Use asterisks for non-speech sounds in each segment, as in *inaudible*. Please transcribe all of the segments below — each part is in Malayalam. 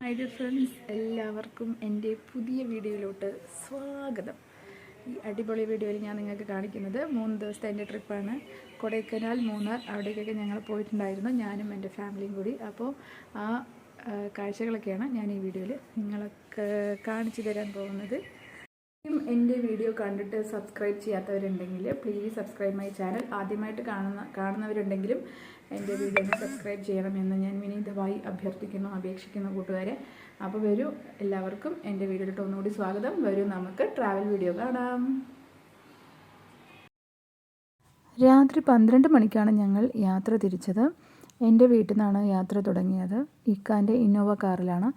ഹൈ ഡിയർ ഫ്രണ്ട്സ് എല്ലാവർക്കും എന്റെ പുതിയ വീഡിയോയിലോട്ട് സ്വാഗതം. ഈ അടിപൊളി വീഡിയോയിൽ ഞാൻ നിങ്ങൾക്ക് കാണിക്കുന്നത് മൂന്ന് ദിവസത്തെ എന്റെ ട്രിപ്പാണ്. കൊടൈക്കനാൽ മൂന്നാർ അവിടേക്കൊക്കെ ഞങ്ങൾ പോയിട്ടുണ്ടായിരുന്നു. ഞാനും എന്റെ ഫാമിലിയും കൂടി. അപ്പോൾ ആ കാഴ്ചകളൊക്കെയാണ് ഞാൻ ഈ വീഡിയോയിൽ നിങ്ങളൊക്കെ കാണിച്ചു തരാൻ പോകുന്നത്. എന്റെ വീഡിയോ കണ്ടിട്ട് സബ്സ്ക്രൈബ് ചെയ്യാത്തവരുണ്ടെങ്കിൽ പ്ലീസ് സബ്സ്ക്രൈബ് മൈ ചാനൽ ആദ്യമായിട്ട് കാണുന്ന കാണുന്നവരുണ്ടെങ്കിലും എന്റെ വീഡിയോനെ സബ്സ്ക്രൈബ് ചെയ്യണമെന്ന് ഞാൻ വിനീതമായി അഭ്യർത്ഥിക്കുന്നു അപേക്ഷിക്കുന്നു കൂട്ടുകാരെ. അപ്പോൾ വരൂ എല്ലാവർക്കും എന്റെ വീഡിയോയിലോട്ട് ഒന്നുകൂടി സ്വാഗതം. വരൂ നമുക്ക് ട്രാവൽ വീഡിയോ കാണാം. രാത്രി പന്ത്രണ്ട് മണിക്കാണ് ഞങ്ങൾ യാത്ര തിരിച്ചത്. എന്റെ വീട്ടിൽ നിന്നാണ് യാത്ര തുടങ്ങിയത്. ഇക്കാന്റെ ഇന്നോവ കാറിലാണ്.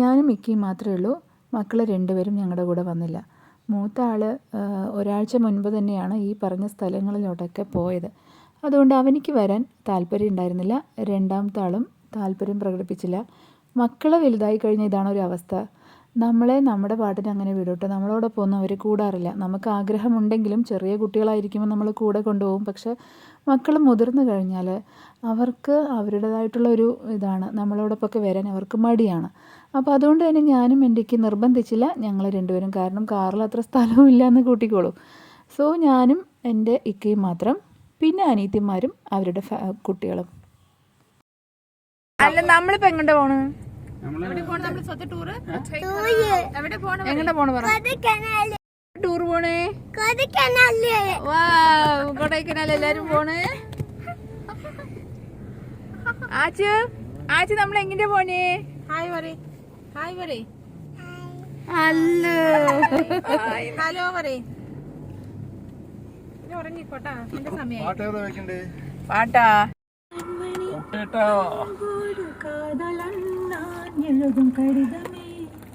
ഞാനും ഇക്കയും മാത്രമേ ഉള്ളൂ. മക്കളെ രണ്ടുപേരും ഞങ്ങളുടെ കൂടെ വന്നില്ല. മൂത്ത ആൾ ഒരാഴ്ച മുൻപ് തന്നെയാണ് ഈ പറഞ്ഞ സ്ഥലങ്ങളിലോട്ടൊക്കെ പോയത്. അതുകൊണ്ട് അവനിക്ക് വരാൻ താല്പര്യം ഉണ്ടായിരുന്നില്ല. രണ്ടാമത്തെ ആളും താല്പര്യം പ്രകടിപ്പിച്ചില്ല. മക്കൾ വലുതായി കഴിഞ്ഞ ഇതാണ് ഒരു അവസ്ഥ നമ്മളെ നമ്മുടെ പാട്ടിന് അങ്ങനെ വിടട്ടെ? നമ്മളോടൊപ്പം ഒന്നും അവർ കൂടാറില്ല. നമുക്ക് ആഗ്രഹമുണ്ടെങ്കിലും ചെറിയ കുട്ടികളായിരിക്കുമ്പോൾ നമ്മൾ കൂടെ കൊണ്ടുപോകും. പക്ഷെ മക്കൾ മുതിർന്നു കഴിഞ്ഞാൽ അവർക്ക് അവരുടേതായിട്ടുള്ള ഒരു ഇതാണ്. നമ്മളോടൊപ്പമൊക്കെ വരാൻ അവർക്ക് മടിയാണ്. അപ്പോൾ അതുകൊണ്ട് തന്നെ ഞാനും എന്റെക്ക് നിർബന്ധിച്ചില്ല ഞങ്ങൾ രണ്ടുപേരും. കാരണം കാറിൽ അത്ര സ്ഥലവും ഇല്ലയെന്ന് കൂട്ടിക്കോളൂ. സോ ഞാനും എന്റെ ഇക്കയും മാത്രം പിന്നെ അനീത്തിമാരും അവരുടെ കുട്ടികളും. അല്ല നമ്മളിപ്പോ എങ്ങോട്ട് പോണ്? എങ്ങോട്ടാ പോണ് പറ? ടൂർ പോണേ? വാ കൊടൈക്കനാൽ എല്ലാരും പോണേ? ആച്ച് ആച്ച് നമ്മൾ എങ്ങനെ പോണേ? ഹായ് പറ ഹായ് പറ അല്ല ഹലോ പറ ഉറങ്ങിക്കോട്ടാ എന്റെ സമയം പാട്ടേതാ எழுதும் கடிதமே.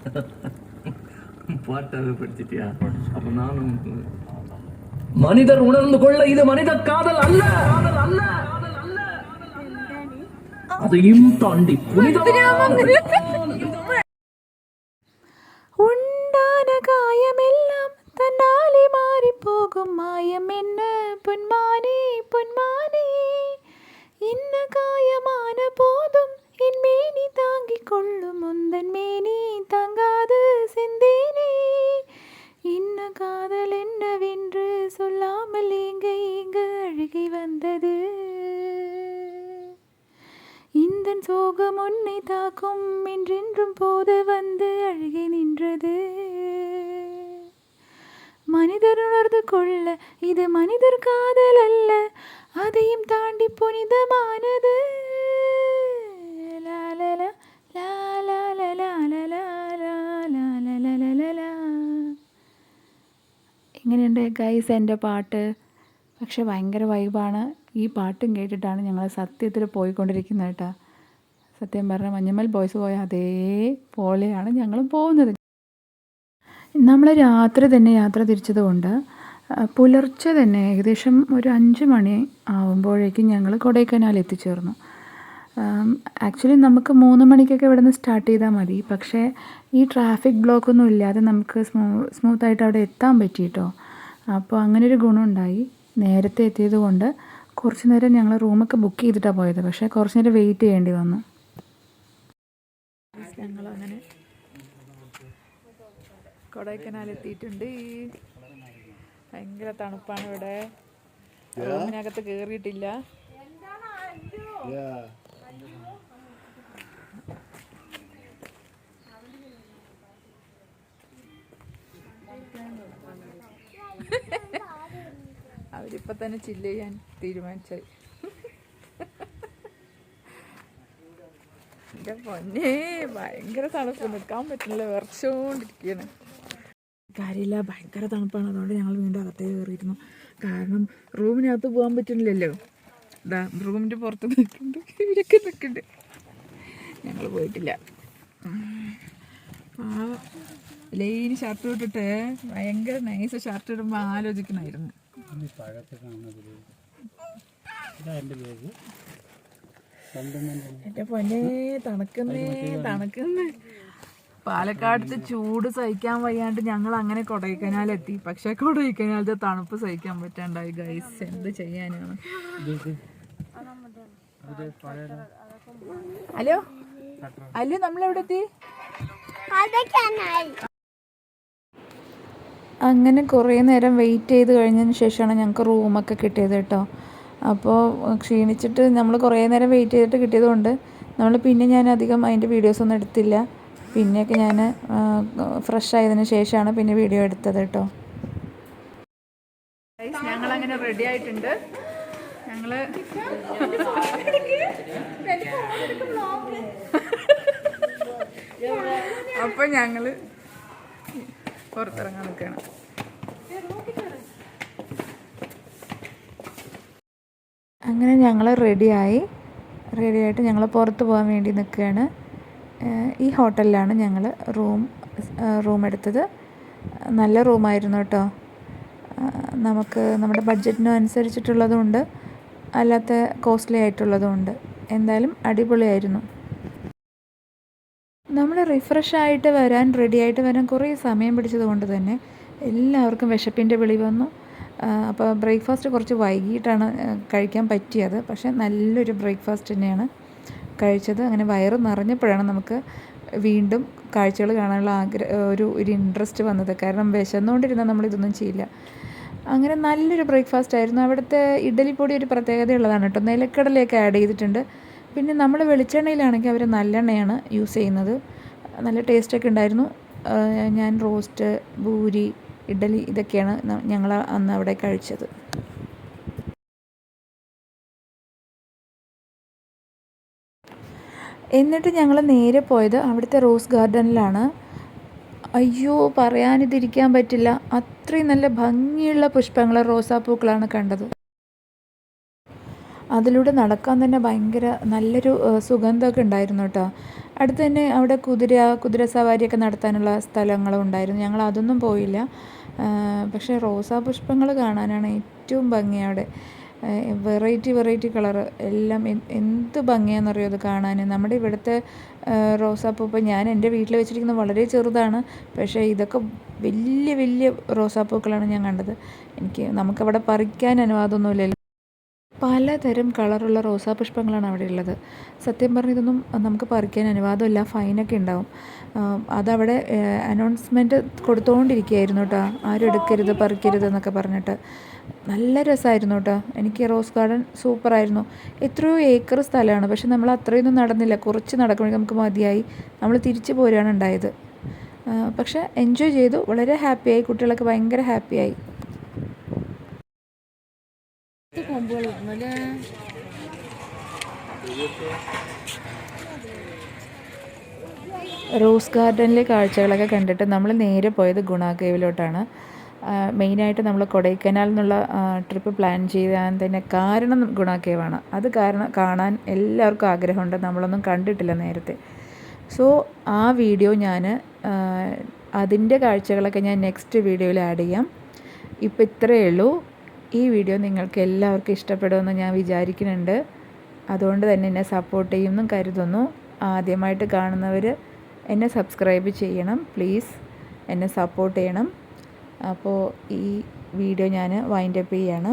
*laughs* பாட்டாவே படிச்சிட்டியா? அப்ப நானும் மனிதர் உணர்ந்து கொள்ள இது மனித காதல் அல்ல. காதல் அல்ல. அதையும் தாண்டி உண்டான காயமெல்லாம் தன்னாலே மாறி போகும் மாயம். கொள்ளும் முந்தன் மேனி தங்காது சிந்தேனே. இன்ன காதல் என்னவென்று சொல்லாமல் ஏங்க ஏங்க அழுகை வந்தது. இந்த சோகம் உன்னை தாக்கும் என்றென்றும் போது வந்து அழுகை நின்றது. மனிதர் உணர்ந்து கொள்ள இது மனிதர் காதல் அல்ல அதையும் தாண்டி புனிதமானது. എങ്ങനെയുണ്ട് ഗൈസ് എന്റെ പാട്ട്? പക്ഷെ ഭയങ്കര വൈബാണ് ഈ പാട്ടും കേട്ടിട്ടാണ് ഞങ്ങൾ സത്യത്തിൽ പോയിക്കൊണ്ടിരിക്കുന്നത് കേട്ടോ. സത്യം പറഞ്ഞാൽ മഞ്ഞമ്മൽ ബോയ്സ് പോയ അതേപോലെയാണ് ഞങ്ങളും പോകുന്നത്. നമ്മൾ രാത്രി തന്നെ യാത്ര തിരിച്ചതുകൊണ്ട് പുലർച്ചെ തന്നെ ഏകദേശം ഒരു അഞ്ച് മണി ആവുമ്പോഴേക്കും ഞങ്ങൾ കൊടൈക്കനാൽ എത്തിച്ചേർന്നു. ആക്ച്വലി നമുക്ക് മൂന്ന് മണിക്കൊക്കെ ഇവിടെ നിന്ന് സ്റ്റാർട്ട് ചെയ്താൽ മതി. പക്ഷേ ഈ ട്രാഫിക് ബ്ലോക്കൊന്നും ഇല്ലാതെ നമുക്ക് സ്മൂ സ്മൂത്തായിട്ട് അവിടെ എത്താൻ പറ്റി കേട്ടോ അപ്പോൾ അങ്ങനെ ഒരു ഗുണമുണ്ടായി. നേരത്തെ എത്തിയത് കൊണ്ട് കുറച്ച് നേരം ഞങ്ങൾ റൂമൊക്കെ ബുക്ക് ചെയ്തിട്ടാണ് പോയത്. പക്ഷേ കുറച്ച് നേരം വെയിറ്റ് ചെയ്യേണ്ടി വന്നു. ഞങ്ങൾ അങ്ങനെ കൊടൈക്കനാൽ എത്തിയിട്ടുണ്ട് ഭയങ്കര തണുപ്പാണ് ഇവിടെ. റൂമിനകത്ത് കയറിയിട്ടില്ല *laughs* അവരിപ്പോൾ തന്നെ ചില്ല് ചെയ്യാൻ തീരുമാനിച്ചായി. *laughs* എന്റെ പൊന്നെ ഭയങ്കര തണുപ്പ്. നിൽക്കാൻ പറ്റില്ല വിറച്ചുകൊണ്ടിരിക്കുകയാണ് കാര്യമില്ല ഭയങ്കര തണുപ്പാണ്. അതുകൊണ്ട് ഞങ്ങൾ വീണ്ടും അകത്തേ കയറിയിരുന്നു. കാരണം റൂമിനകത്ത് പോകാൻ പറ്റുന്നില്ലല്ലോ. ഇതാ റൂമിന്റെ പുറത്ത് നിൽക്കുന്നുണ്ട്. ഇവരൊക്കെ നിൽക്കുന്നുണ്ട്. ഞങ്ങൾ പോയിട്ടില്ല. ആ ലൈന് ഷർട്ട് ഇട്ടിട്ട് ഭയങ്കര നൈസ് ഷർട്ട് ഇടുമ്പോൾ ആലോചിക്കണമായിരുന്നു എന്റെ പൊന്നെ തണുക്കുന്നേ തണുക്കുന്നേ. പാലക്കാടത്തെ ചൂട് സഹിക്കാൻ വയ്യാണ്ട് ഞങ്ങൾ അങ്ങനെ കൊടൈക്കനാലെത്തി. പക്ഷെ കൊടൈക്കനാലത്തെ തണുപ്പ് സഹിക്കാൻ പറ്റാണ്ടായി ഗൈസ് എന്ത് ചെയ്യാനാണ്? ഹലോ? അല്ലേ നമ്മളെവിടെ എത്തി അങ്ങനെ കുറേ നേരം വെയിറ്റ് ചെയ്ത് കഴിഞ്ഞതിന് ശേഷമാണ് ഞങ്ങൾക്ക് റൂമൊക്കെ കിട്ടിയത് കേട്ടോ. അപ്പോൾ ക്ഷീണിച്ചിട്ട് നമ്മൾ കുറേ നേരം വെയിറ്റ് ചെയ്തിട്ട് കിട്ടിയതുകൊണ്ട് നമ്മൾ പിന്നെ ഞാൻ അധികം അതിന്റെ വീഡിയോസൊന്നും എടുത്തില്ല. പിന്നെയൊക്കെ ഞാൻ ഫ്രഷ് ആയതിനു ശേഷമാണ് പിന്നെ വീഡിയോ എടുത്തത് കേട്ടോ. ഞങ്ങളങ്ങനെ റെഡി ആയിട്ടുണ്ട്. ഞങ്ങൾ അപ്പോൾ ഞങ്ങൾ പുറത്തിറങ്ങാൻ നിൽക്കുകയാണ്. അങ്ങനെ ഞങ്ങൾ റെഡിയായി. റെഡിയായിട്ട് ഞങ്ങൾ പുറത്ത് പോകാൻ വേണ്ടി നിൽക്കുകയാണ്. ഈ ഹോട്ടലിലാണ് ഞങ്ങൾ റൂം റൂം എടുത്തത്. നല്ല റൂമായിരുന്നു കേട്ടോ. നമുക്ക് നമ്മുടെ ബഡ്ജറ്റിനും അനുസരിച്ചിട്ടുള്ളതുമുണ്ട് അല്ലാത്ത കോസ്റ്റ്ലി ആയിട്ടുള്ളതുമുണ്ട് എന്തായാലും അടിപൊളിയായിരുന്നു. നമ്മൾ റിഫ്രഷ് ആയിട്ട് വരാൻ റെഡി ആയിട്ട് വരാൻ കുറേ സമയം പിടിച്ചത് കൊണ്ട് തന്നെ എല്ലാവർക്കും വിശപ്പിന്റെ വിളി വന്നു. അപ്പോൾ ബ്രേക്ക്ഫാസ്റ്റ് കുറച്ച് വൈകിട്ടാണ് കഴിക്കാൻ പറ്റിയത്. പക്ഷേ നല്ലൊരു ബ്രേക്ക്ഫാസ്റ്റ് തന്നെയാണ് കഴിച്ചത്. അങ്ങനെ വയറ് നിറഞ്ഞപ്പോഴാണ് നമുക്ക് വീണ്ടും കാഴ്ചകൾ കാണാനുള്ള ആഗ്രഹം ഒരു ഒരു ഇൻട്രസ്റ്റ് വന്നത്. കാരണം വിശന്നുകൊണ്ടിരുന്നാൽ നമ്മളിതൊന്നും ചെയ്യില്ല. അങ്ങനെ നല്ലൊരു ബ്രേക്ക്ഫാസ്റ്റ് ആയിരുന്നു. അവിടുത്തെ ഇഡലിപ്പൊടി ഒരു പ്രത്യേകതയുള്ളതാണ് കേട്ടോ. നിലക്കടലയൊക്കെ ആഡ് ചെയ്തിട്ടുണ്ട്. പിന്നെ നമ്മൾ വെളിച്ചെണ്ണയിലാണെങ്കിൽ അവർ നല്ലെണ്ണയാണ് യൂസ് ചെയ്യുന്നത്. നല്ല ടേസ്റ്റൊക്കെ ഉണ്ടായിരുന്നു. ഞാൻ റോസ്റ്റ് ഭൂരി ഇഡലി ഇതൊക്കെയാണ് ഞങ്ങൾ അന്ന് അവിടെ കഴിച്ചത്. എന്നിട്ട് ഞങ്ങൾ നേരെ പോയത് അവിടുത്തെ റോസ് ഗാർഡനിലാണ്. അയ്യോ പറയാനിതിരിക്കാൻ പറ്റില്ല. അത്രയും നല്ല ഭംഗിയുള്ള പുഷ്പങ്ങൾ റോസാപ്പൂക്കളാണ് കണ്ടത്. അതിലൂടെ നടക്കാൻ തന്നെ ഭയങ്കര നല്ലൊരു സുഗന്ധമൊക്കെ ഉണ്ടായിരുന്നു കേട്ടോ. അടുത്ത് തന്നെ അവിടെ കുതിര കുതിര സവാരിയൊക്കെ നടത്താനുള്ള സ്ഥലങ്ങളും ഉണ്ടായിരുന്നു. ഞങ്ങൾ അതൊന്നും പോയില്ല. പക്ഷേ റോസാ പുഷ്പങ്ങൾ കാണാനാണ് ഏറ്റവും ഭംഗി അവിടെ. വെറൈറ്റി വെറൈറ്റി കളറ് എല്ലാം എന്ത് ഭംഗിയാണെന്നറിയോ അത് കാണാൻ നമ്മുടെ ഇവിടുത്തെ റോസാപ്പൂ ഞാൻ എന്റെ വീട്ടിൽ വെച്ചിരിക്കുന്നത് വളരെ ചെറുതാണ്. പക്ഷേ ഇതൊക്കെ വലിയ വലിയ റോസാപ്പൂക്കളാണ് ഞാൻ കണ്ടത്. എനിക്ക് നമുക്കവിടെ പറിക്കാൻ അനുവാദമൊന്നുമില്ലല്ലോ. പലതരം കളറുള്ള റോസാപുഷ്പങ്ങളാണ് അവിടെ ഉള്ളത്. സത്യം പറഞ്ഞാൽ ഇതൊന്നും നമുക്ക് പറിക്കാൻ അനുവാദമില്ല. ഫൈനൊക്കെ ഉണ്ടാവും. അതവിടെ അനൗൺസ്മെന്റ് കൊടുത്തുകൊണ്ടിരിക്കുകയായിരുന്നു കേട്ടോ. ആരും എടുക്കരുത് പറിക്കരുത് എന്നൊക്കെ പറഞ്ഞിട്ട്. നല്ല രസമായിരുന്നു കേട്ടോ. എനിക്ക് റോസ് ഗാർഡൻ സൂപ്പറായിരുന്നു. എത്രയോ ഏക്കർ സ്ഥലമാണ്. പക്ഷെ നമ്മൾ അത്രയൊന്നും നടന്നില്ല. കുറച്ച് നടക്കുമ്പോൾ നമുക്ക് മതിയായി. നമ്മൾ തിരിച്ചു പോരുകയാണ് ഉണ്ടായത്. പക്ഷേ എൻജോയ് ചെയ്തു. വളരെ ഹാപ്പിയായി. കുട്ടികളൊക്കെ ഭയങ്കര ഹാപ്പിയായി. റോസ് ഗാർഡനിലെ കാഴ്ചകളൊക്കെ കണ്ടിട്ട് നമ്മൾ നേരെ പോയത് ഗുണ കേവിലോട്ടാണ്. മെയിനായിട്ട് നമ്മൾ കൊടൈക്കനാൽ എന്നുള്ള ട്രിപ്പ് പ്ലാൻ ചെയ്യാൻ തന്നെ കാരണം ഗുണ കേവാണ്. അത് കാരണം കാണാൻ എല്ലാവർക്കും ആഗ്രഹമുണ്ട്. നമ്മളൊന്നും കണ്ടിട്ടില്ല നേരത്തെ. സോ ആ വീഡിയോ ഞാൻ അതിന്റെ കാഴ്ചകളൊക്കെ ഞാൻ നെക്സ്റ്റ് വീഡിയോയിൽ ആഡ് ചെയ്യാം. ഇപ്പോൾ ഇത്രയേ ഉള്ളൂ. ഈ വീഡിയോ നിങ്ങൾക്ക് എല്ലാവർക്കും ഇഷ്ടപ്പെടുമെന്ന് ഞാൻ വിചാരിക്കുന്നുണ്ട്. അതുകൊണ്ട് തന്നെ എന്നെ സപ്പോർട്ട് ചെയ്യുമെന്നും കരുതുന്നു. ആദ്യമായിട്ട് കാണുന്നവർ എന്നെ സബ്സ്ക്രൈബ് ചെയ്യണം പ്ലീസ് എന്നെ സപ്പോർട്ട് ചെയ്യണം. അപ്പോൾ ഈ വീഡിയോ ഞാൻ വൈൻഡപ്പ് ചെയ്യാണ്.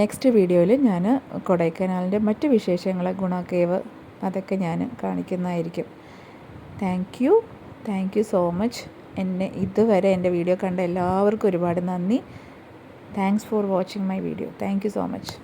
നെക്സ്റ്റ് വീഡിയോയിൽ ഞാൻ കൊടൈക്കനാലിന്റെ മറ്റ് വിശേഷങ്ങളെ ഗുണക്കേവ് അതൊക്കെ ഞാൻ കാണിക്കുന്നതായിരിക്കും. Thank you thank you so much എന്നെ ഇതുവരെ എന്റെ വീഡിയോ കണ്ട എല്ലാവർക്കും ഒരുപാട് നന്ദി. Thanks for watching my video thank you so much